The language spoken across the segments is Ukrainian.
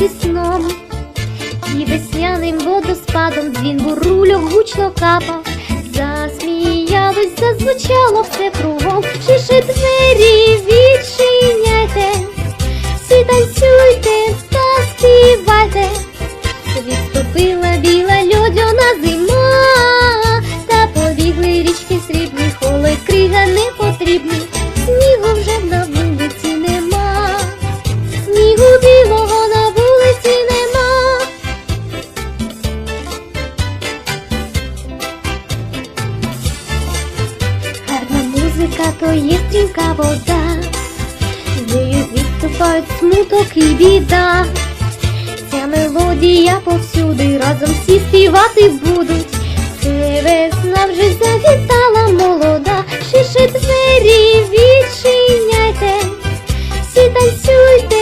спати сном, і весняним водоспадом дзвін бурульок гучно капав, засміялось, зазвучало все кругом, шиши двері відчиняйте, всі танцюють. музика, то є стрімка вода, з нею відступають смуток і біда. Ця мелодія повсюди разом всі співати будуть. Це весна вже завітала молода, шише двері відчиняйте, всі танцюйте.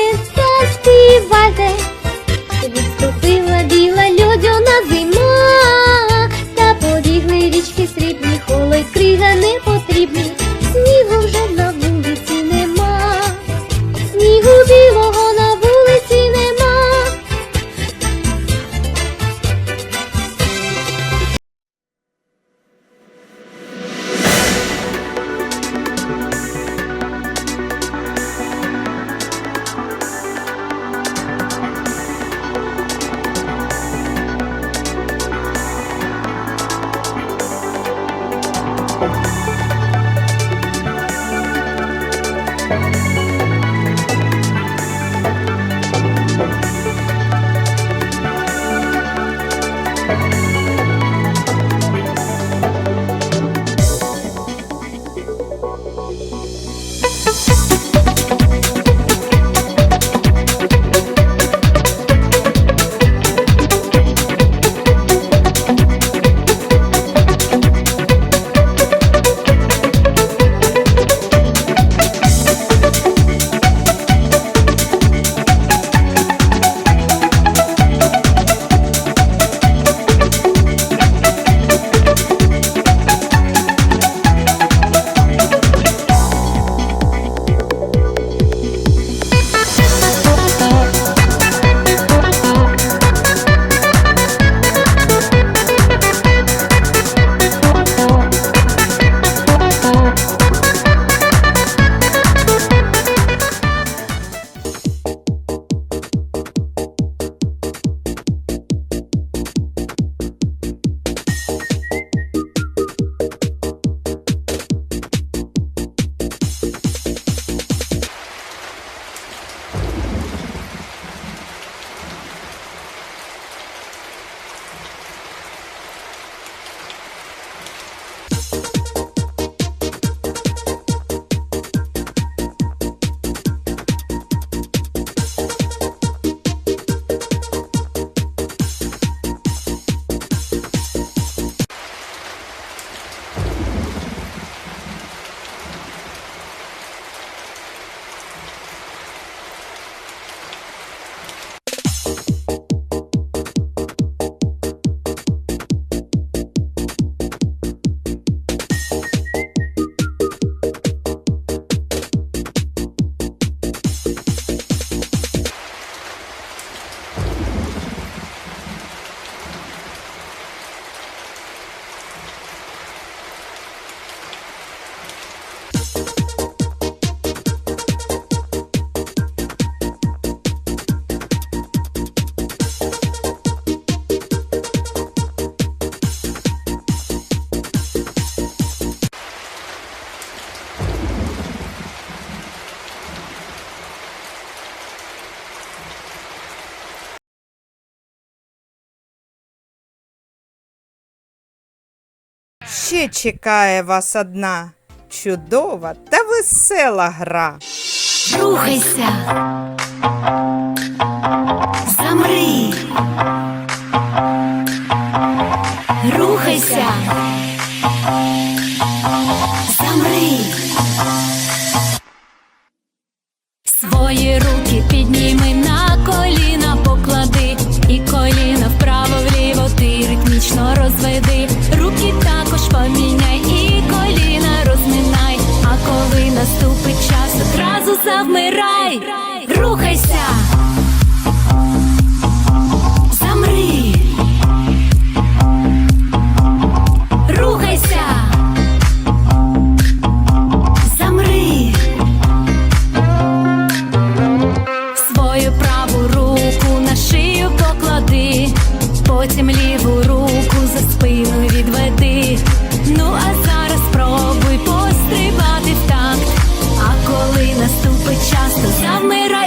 Ще чекає вас одна чудова та весела гра. Рухайся. Замри. Рухайся. Замри. Завмирай. Рухайся. Замри. Рухайся. Замри. Свою праву руку на шию поклади, потім ліву руку за спину відведи. Ну а зараз спробуй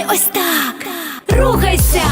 Ось так рухайся.